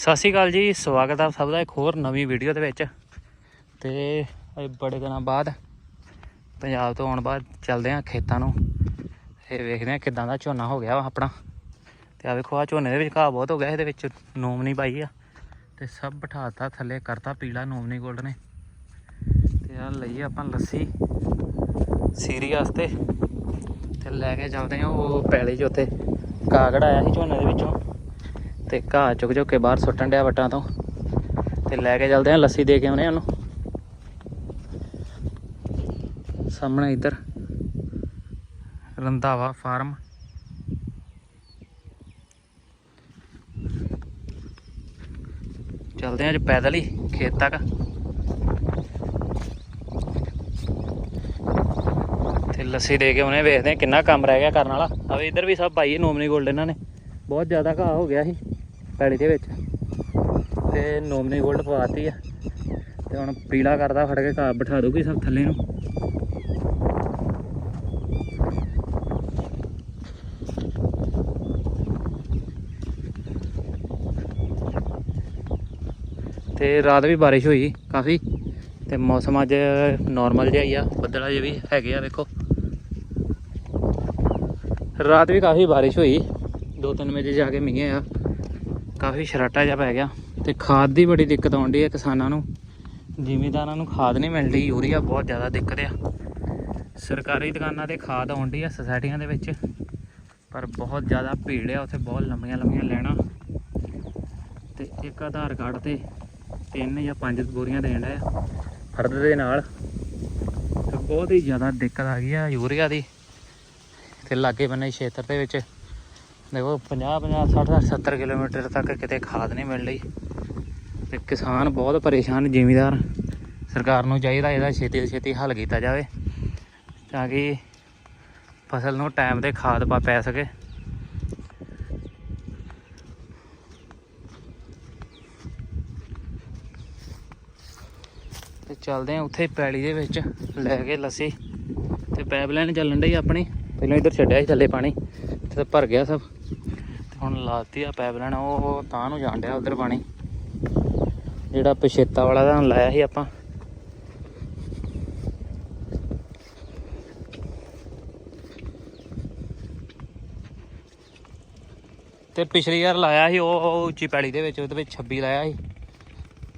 ਸਤਿ ਸ਼੍ਰੀ ਅਕਾਲ ਜੀ, ਸਵਾਗਤ ਆ ਸਭ ਦਾ ਇੱਕ ਹੋਰ ਨਵੀਂ ਵੀਡੀਓ ਦੇ ਵਿੱਚ। ਤੇ ਅੱਜ ਬੜੇ ਦਿਨਾਂ ਬਾਅਦ ਪੰਜਾਬ ਤੋਂ ਆਉਣ ਬਾਅਦ ਚੱਲਦੇ ਆ ਖੇਤਾਂ ਨੂੰ। ਇਹ ਵੇਖਦੇ ਆ ਕਿਦਾਂ ਦਾ ਝੋਨਾ ਹੋ ਗਿਆ ਵਾ ਆਪਣਾ। ਤੇ ਆ ਵੇਖੋ ਆ ਝੋਨੇ ਦੇ ਵਿੱਚ ਘਾਹ ਬਹੁਤ ਹੋ ਗਿਆ, ਇਹਦੇ ਵਿੱਚ ਨੋਮਨੀ ਪਾਈ ਆ। ਤੇ ਸਭ ਬਿਠਾਤਾ, ਥੱਲੇ ਕਰਤਾ ਪੀਲਾ ਨੋਮਨੀ ਗੋਲਡ ਨੇ। ਤੇ ਆ ਲਈ ਆਪਾਂ ਲੱਸੀ, ਸੀਰੀ ਵਾਸਤੇ। ਤੇ ਲੈ ਕੇ ਚੱਲਦੇ ਆ ਉਹ ਪੈਲੇ 'ਚ ਉੱਥੇ। ਕਾਗੜ ਆਇਆ ਸੀ ਝੋਨੇ ਦੇ ਵਿੱਚੋਂ। ਤੇ ਘਾਹ ਚੁੱਕ ਚੁੱਕ ਕੇ ਬਾਹਰ ਸੁੱਟਣ ਡਿਆ ਵਟਾਂ ਤੋਂ। ਤੇ ਲੈ ਕੇ ਚੱਲਦੇ ਆ, ਲੱਸੀ ਦੇ ਕੇ ਆਉਨੇ ਉਹਨੂੰ। ਸਾਹਮਣੇ ਇੱਧਰ, ਰੰਧਾਵਾ ਫਾਰਮ। ਚੱਲਦੇ ਆ ਅੱਜ ਪੈਦਲ ਹੀ, ਖੇਤ ਤੱਕ। ਤੇ ਲੱਸੀ ਦੇ ਕੇ ਉਹਨੇ ਵੇਖਦੇ ਆ ਕਿੰਨਾ ਕੰਮ ਰਹਿ ਗਿਆ ਕਰਨ ਵਾਲਾ। ਅਵੇ ਇੱਧਰ ਵੀ ਸਭ ਪਾਈ ਨੋਮਨੀ ਗੋਲਡ ਇਹਨਾਂ ਨੇ। ਬਹੁਤ ਜ਼ਿਆਦਾ ਘਾਹ ਹੋ ਗਿਆ ਸੀ। ਪੈੜੀ ਦੇ ਵਿੱਚ। ਤੇ ਨੋਮਨੀ ਗੋਲਡ ਪਵਾਤੀ ਆ। ਤੇ ਹੁਣ ਪੀਲਾ ਕਰਦਾ ਫੜ ਕੇ ਘਾਹ ਬਿਠਾ ਦੂਗੀ ਸਭ ਥੱਲੇ ਨੂੰ। ਤੇ ਰਾਤ ਵੀ ਬਾਰਿਸ਼ ਹੋਈ ਕਾਫੀ। ਤੇ ਮੌਸਮ ਅੱਜ ਨਾਰਮਲ ਜਿਹਾ ਹੀ ਆ, ਬੱਦਲ ਜਿਹੇ ਵੀ ਹੈਗੇ ਆ, ਵੇਖੋ। ਰਾਤ ਵੀ ਕਾਫੀ ਬਾਰਿਸ਼ ਹੋਈ। ਦੋ ਤਿੰਨ ਵਜੇ ਜਾ ਕੇ ਮੀਂਹ ਆ। ਕਾਫੀ ਸ਼ਰਾਟਾ ਜਿਹਾ ਪੈ ਗਿਆ ਤੇ ਖਾਦ ਦੀ ਬੜੀ ਦਿੱਕਤ ਆਉਂਦੀ ਹੈ ਕਿਸਾਨਾਂ ਨੂੰ। ਜ਼ਿਮੀਦਾਰਾਂ ਨੂੰ ਖਾਦ ਨਹੀਂ ਮਿਲਦੀ, ਯੂਰੀਆ ਬਹੁਤ ਜ਼ਿਆਦਾ ਦਿੱਕਤ ਆ। ਸਰਕਾਰੀ ਦੁਕਾਨਾਂ ਤੇ ਖਾਦ ਆਉਂਦੀ ਆ ਸੋਸਾਇਟੀਆਂ ਦੇ ਵਿੱਚ, ਪਰ ਬਹੁਤ ਜ਼ਿਆਦਾ ਭੀੜ ਆ ਉੱਥੇ, ਬਹੁਤ ਲੰਮੀਆਂ ਲੰਮੀਆਂ ਲੈਣਾ ਤੇ ਇੱਕ ਆਧਾਰ ਕਾਰਡ ਤੇ ਤਿੰਨ ਜਾਂ ਪੰਜ ਬੋਰੀਆਂ ਦੇਣ ਆ, ਫਰਦ ਦੇ ਨਾਲ। ਤੇ ਬਹੁਤ ਹੀ ਜ਼ਿਆਦਾ ਦਿੱਕਤ ਆ ਗਈ ਆ ਯੂਰੀਆ ਦੀ। ਤੇ ਲਾਗੇ ਬੰਨੇ ਖੇਤਰ ਦੇ ਵਿੱਚ ਦੇਖੋ 50 50 60 70 ਕਿਲੋਮੀਟਰ ਤੱਕ ਕਿਤੇ ਖਾਦ ਨਹੀਂ ਮਿਲ ਰਹੀ। ਤੇ ਕਿਸਾਨ ਬਹੁਤ ਪਰੇਸ਼ਾਨ, ਜ਼ਿਮੀਦਾਰ। ਸਰਕਾਰ ਨੂੰ ਚਾਹੀਦਾ ਇਹਦਾ ਛੇਤੀ ਛੇਤੀ ਹੱਲ ਕੀਤਾ ਜਾਵੇ, ਤਾਂ ਕਿ ਫਸਲ ਨੂੰ ਟਾਈਮ ਤੇ ਖਾਦ ਪਾ ਪੈ ਸਕੇ। ਤੇ ਚੱਲਦੇ ਆ ਉੱਥੇ ਪੈਲੀ ਦੇ ਵਿੱਚ ਲੈ ਕੇ ਲੱਸੀ। ਤੇ ਪਾਈਪਲਾਈਨ ਚੱਲਣ ਡਈ ਆਪਣੀ। ਪਹਿਲਾਂ ਇੱਧਰ ਛੱਡਿਆ ਸੀ ਥੱਲੇ ਪਾਣੀ, ਤੇ ਭਰ ਗਿਆ ਸਭ। ਹੁਣ ਲਾਤੀ ਆ ਪਾਈਪਲਾਈਨ ਉਹ ਤਾਂ ਨੂੰ ਜਾਣ ਡਿਆ ਉਧਰ ਪਾਣੀ। ਜਿਹੜਾ ਪਛੇਤਾ ਵਾਲਾ ਤਾਂ ਲਾਇਆ ਸੀ ਆਪਾਂ। ਤੇ ਪਿਛਲੀ ਵਾਰ ਲਾਇਆ ਸੀ, ਉਹ ਉਹ ਉੱਚੀ ਪੈਲੀ ਦੇ ਵਿੱਚ, ਉਹਦੇ ਵਿੱਚ 26 ਲਾਇਆ ਸੀ।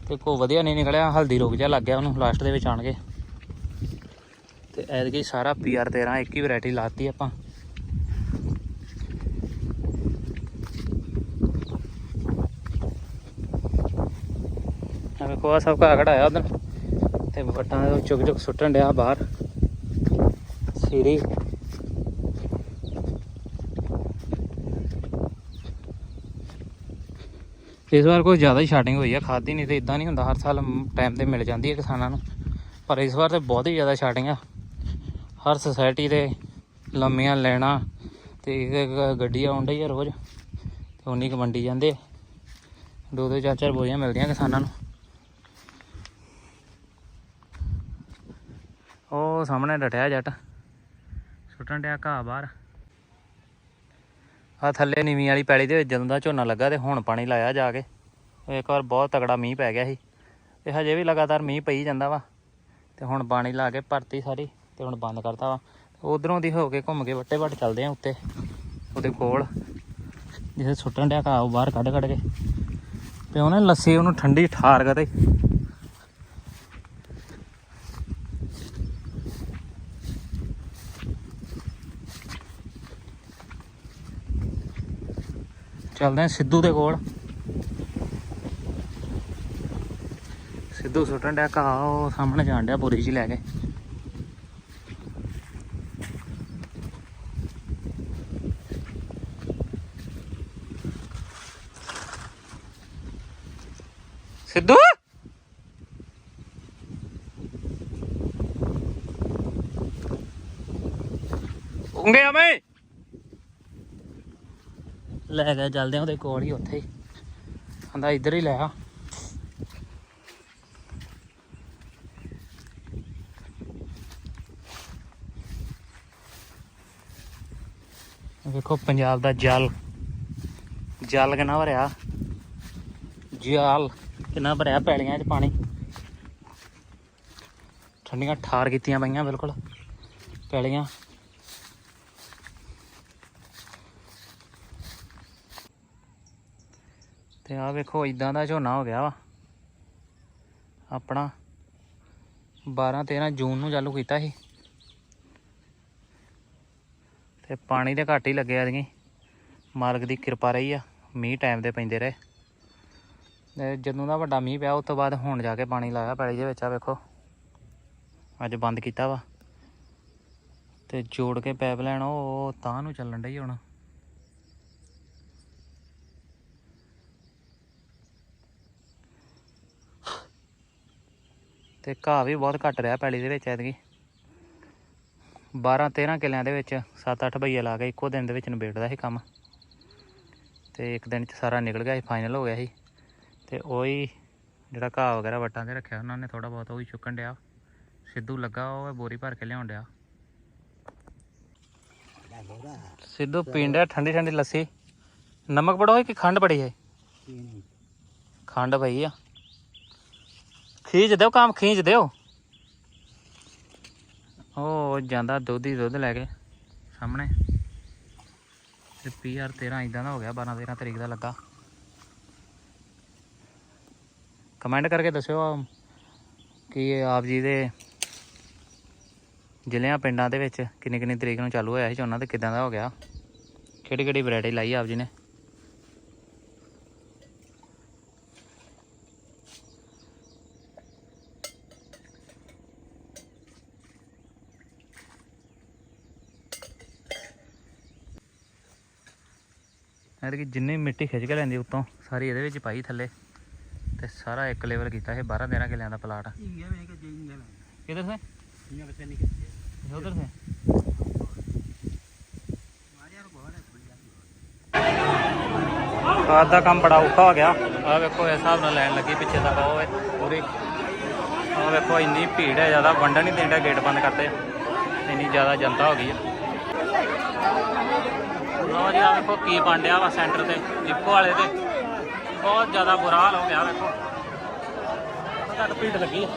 ਤੇ ਕੋ ਵਧੀਆ ਨਹੀਂ ਨਿਕਲਿਆ, ਹਲਦੀ ਰੋਗ ਜਿਹਾ ਲੱਗ ਗਿਆ ਉਹਨੂੰ, ਲਾਸਟ ਦੇ ਵਿੱਚ ਆਣ ਕੇ। ਤੇ ਐਤਕੀ ਸਾਰਾ ਪੀਆਰ 13 ਇੱਕ ਹੀ ਵੈਰਾਈਟੀ ਲਾਤੀ ਆਪਾਂ। ਆ ਸਭ ਘਾਹ ਘੜਾਇਆ ਉਧਰ। ਤੇ ਵਟਾਂ ਦੇ ਚੁੱਕ ਚੁੱਕ ਸੁੱਟਣ ਡਿਆ ਬਾਹਰ। ਸੀਰੀ। ਇਸ ਵਾਰ ਕੋਈ ਜ਼ਿਆਦਾ ਹੀ ਸ਼ਾਰਟਿੰਗ ਹੋਈ ਆ, ਖਾਦੀ ਨਹੀਂ ਤੇ ਇਦਾਂ ਨਹੀਂ ਹੁੰਦਾ, ਹਰ ਸਾਲ ਟਾਈਮ ਤੇ ਮਿਲ ਜਾਂਦੀ ਹੈ ਕਿਸਾਨਾਂ ਨੂੰ। ਪਰ ਇਸ ਵਾਰ ਤੇ ਬਹੁਤ ਹੀ ਜ਼ਿਆਦਾ ਸ਼ਾਰਟਿੰਗ ਆ। ਹਰ ਸੁਸਾਇਟੀ ਦੇ ਲੰਮੀਆਂ ਲੈਣਾ, ਤੇ ਇੱਕ ਗੱਡੀ ਆਉਣ ਡਈ ਆ ਰੋਜ਼, ਤੇ ਉਨੀ ਕੁ ਵੰਡੀ ਜਾਂਦੇ ਦੋ ਦੋ ਚਾਰ ਚਾਰ ਬੋਰੀਆਂ ਮਿਲਦੀਆਂ ਕਿਸਾਨਾਂ ਨੂੰ। ਉਹ ਸਾਹਮਣੇ ਡਟਿਆ ਜੱਟ। ਸੁੱਟਣ ਡਿਆ ਘਾਹ ਬਾਹਰ। ਆ ਥੱਲੇ ਨੀਵੀਂ ਵਾਲੀ ਪੈਲੀ ਦੇ ਵਿੱਚ ਜਦੋਂ ਦਾ ਝੋਨਾ ਲੱਗਾ ਤੇ ਹੁਣ ਪਾਣੀ ਲਾਇਆ ਜਾ ਕੇ। ਇੱਕ ਵਾਰ ਬਹੁਤ ਤਗੜਾ ਮੀਂਹ ਪੈ ਗਿਆ ਸੀ। ਤੇ ਹਜੇ ਵੀ ਲਗਾਤਾਰ ਮੀਂਹ ਪਈ ਜਾਂਦਾ ਵਾ। ਤੇ ਹੁਣ ਪਾਣੀ ਲਾ ਕੇ ਭਰਤੀ ਸਾਰੀ ਤੇ ਹੁਣ ਬੰਦ ਕਰਤਾ ਵਾ। ਉਧਰੋਂ ਦੀ ਹੋ ਕੇ ਘੁੰਮ ਕੇ ਵੱਟੇ ਵੱਟ ਚੱਲਦੇ ਆ ਉੱਤੇ, ਉਹਦੇ ਕੋਲ। ਜਿੱਥੇ ਸੁੱਟਣ ਡਿਆ ਘਾਹ ਉਹ ਬਾਹਰ ਕੱਢ ਕੱਢ ਕੇ। ਤੇ ਉਹਨੇ ਲੱਸੀ ਉਹਨੂੰ ਠੰਡੀ ਠਾਰ ਕੇ ਤੇ ਚੱਲਦੇ ਆ ਸਿੱਧੂ ਦੇ ਕੋਲ। ਸਿੱਧੂ ਸੁੱਟਣ ਡਿਆ, ਘਾਹ ਉਹ ਸਾਹਮਣੇ ਜਾਣ ਡਿਆ ਬੋਰੀ 'ਚ ਲੈ ਕੇ। ਸਿੱਧੂ? ਉਂਗੇ ਆ ਲੈ ਕੇ ਚੱਲਦੇ ਉਹਦੇ ਕੋਲ ਹੀ ਉੱਥੇ ਹੀ। ਕਹਿੰਦਾ ਇੱਧਰ ਹੀ ਲੈ ਆ। ਵੇਖੋ ਪੰਜਾਬ ਦਾ ਜਲ। ਜਲ ਕਿੰਨਾ ਭਰਿਆ। ਜਲ ਕਿੰਨਾ ਭਰਿਆ ਪੈਲੀਆਂ 'ਚ ਪਾਣੀ। ਠੰਡੀਆਂ ਠਾਰ ਕੀਤੀਆਂ ਪਈਆਂ ਬਿਲਕੁਲ। ਪੈਲੀਆਂ। ਤੇ ਆ ਵੇਖੋ ਇਦਾਂ ਦਾ ਝੋਨਾ ਹੋ ਗਿਆ ਵਾ। ਆਪਣਾ 12 13 ਜੂਨ ਨੂੰ ਚਾਲੂ ਕੀਤਾ ਸੀ। ਤੇ ਪਾਣੀ ਦੇ ਘੱਟ ਹੀ ਲੱਗਿਆ ਐਤਕੀ ਮਾਲਕ ਦੀ ਕਿਰਪਾ ਰਹੀ ਆ, ਮੀਂਹ ਟਾਈਮ ਦੇ ਪੈਂਦੇ ਰਹੇ। ਤੇ ਜਦੋਂ ਦਾ ਵੱਡਾ ਮੀਂਹ ਪਿਆ, ਉਸ ਤੋਂ ਬਾਅਦ ਹੁਣ ਜਾ ਕੇ ਪਾਣੀ ਲਾਇਆ ਪੈਲੀ ਦੇ ਵਿੱਚ ਆ ਵੇਖੋ। ਅੱਜ ਬੰਦ ਕੀਤਾ ਵਾ। ਤੇ ਜੋੜ ਕੇ ਪੈਪ ਲੈਣ ਉਹ ਤਾਂ ਨੂੰ ਚੱਲਣ ਡਈ ਹੁਣ। ਤੇ ਘਾਹ ਵੀ ਬਹੁਤ ਘੱਟ ਰਿਹਾ ਪੈਲੀ ਦੇ ਵਿੱਚ ਐਤਕੀ। 12 13 ਕਿੱਲਿਆਂ ਦੇ ਵਿੱਚ 7-8 ਬਈਏ ਲਾ ਕੇ ਇੱਕੋ ਦਿਨ ਦੇ ਵਿੱਚ ਨਿਬੇੜਦਾ ਸੀ ਕੰਮ। ਤੇ ਇੱਕ ਦਿਨ ਚ ਸਾਰਾ ਨਿਕਲ ਗਿਆ ਸੀ ਫਾਈਨਲ ਹੋ ਗਿਆ ਸੀ। ਤੇ ਉਹੀ ਜਿਹੜਾ ਘਾਹ ਵਗੈਰਾ ਵੱਟਾਂ ਤੇ ਰੱਖਿਆ ਉਹਨਾਂ ਨੇ ਥੋੜਾ ਬਹੁਤ ਉਹ ਵੀ ਚੁੱਕਣ ਡਿਆ। ਸਿੱਧੂ ਲੱਗਾ ਉਹ ਬੋਰੀ ਭਰ ਕੇ ਲਿਆਉਣ ਡਿਆ। ਸਿੱਧੂ ਡਿਆ ਠੰਡੀ ਠੰਡੀ ਲੱਸੀ। ਨਮਕ ਬੜਾ ਹੋਈ ਕਿ ਖੰਡ ਬੜੀ ਹੈ? ਖੰਡ ਪਈ ਆ। ਖੀਚ ਦਿਓ, ਕੰਮ ਖੀਚ ਦਿਓ। ਉਹ ਜਾਂਦਾ ਦੁੱਧ ਹੀ ਦੁੱਧ ਲੈ ਕੇ ਸਾਹਮਣੇ। ਤੇ ਪੀਆਰ 13 ਇਦਾਂ ਦਾ ਹੋ ਗਿਆ 12 13 ਤਰੀਕ ਦਾ ਲੱਗਾ। ਕਮੈਂਟ ਕਰਕੇ ਦੱਸਿਓ ਕਿ ਆਪ ਜੀ ਦੇ ਜ਼ਿਲ੍ਹਿਆਂ ਪਿੰਡਾਂ ਦੇ ਵਿੱਚ ਕਿੰਨੀ ਕਿੰਨੀ ਤਰੀਕ ਨੂੰ ਚਾਲੂ ਹੋਇਆ ਸੀ ਝੋਨਾ ਤੇ ਕਿਦਾਂ ਦਾ ਹੋ ਗਿਆ। ਕਿਹੜੀ ਕਿਹੜੀ ਵੈਰਾਈਟੀ ਲਾਈ ਆਪ ਜੀ ਨੇ? ਐਰ ਕਿ ਜਿੰਨੀ ਮਿੱਟੀ ਖਿੱਚ ਕੇ ਲੈਂਦੀ ਉਤੋਂ ਸਾਰੀ ਇਹਦੇ ਵਿੱਚ ਪਾਈ ਥੱਲੇ। ਤੇ ਸਾਰਾ ਇੱਕ ਲੈਵਲ ਕੀਤਾ ਇਹ 12 13 ਕਿੱਲਿਆਂ ਦਾ ਪਲਾਟ ਕਿਧਰ ਸੇ? ਉਧਰ ਸੇ? ਖਾਦ ਦਾ ਕੰਮ ਬੜਾ ਔਖਾ ਹੋ ਗਿਆ। ਆ ਵੇਖੋ ਇਸ ਹਿਸਾਬ ਨਾਲ ਲੈਣ ਲੱਗੀ ਪਿੱਛੇ ਤੱਕ ਉਹ ਪੂਰੀ। ਆ ਵੇਖੋ ਇੰਨੀ ਭੀੜ ਹੈ ਜ਼ਿਆਦਾ ਵੰਡਣ ਨਹੀਂ ਦੇਂਦਾ ਗੇਟ ਬੰਦ ਕਰਤੇ। ਇੰਨੀ ਜ਼ਿਆਦਾ ਜਨਤਾ ਹੋ ਗਈ ਹੈ। ਲੋ ਜੀ ਆ ਵੇਖੋ ਕੀ ਬਣ ਡਿਆ ਵਾ ਸੈਂਟਰ ਤੇ ਜਿੱਪੋ ਵਾਲੇ ਤੇ। ਬਹੁਤ ਜ਼ਿਆਦਾ ਬੁਰਾ ਹਾਲ ਹੋ ਗਿਆ ਵੇਖੋ। ਘੱਟ ਭੀੜ ਲੱਗੀ ਹੈ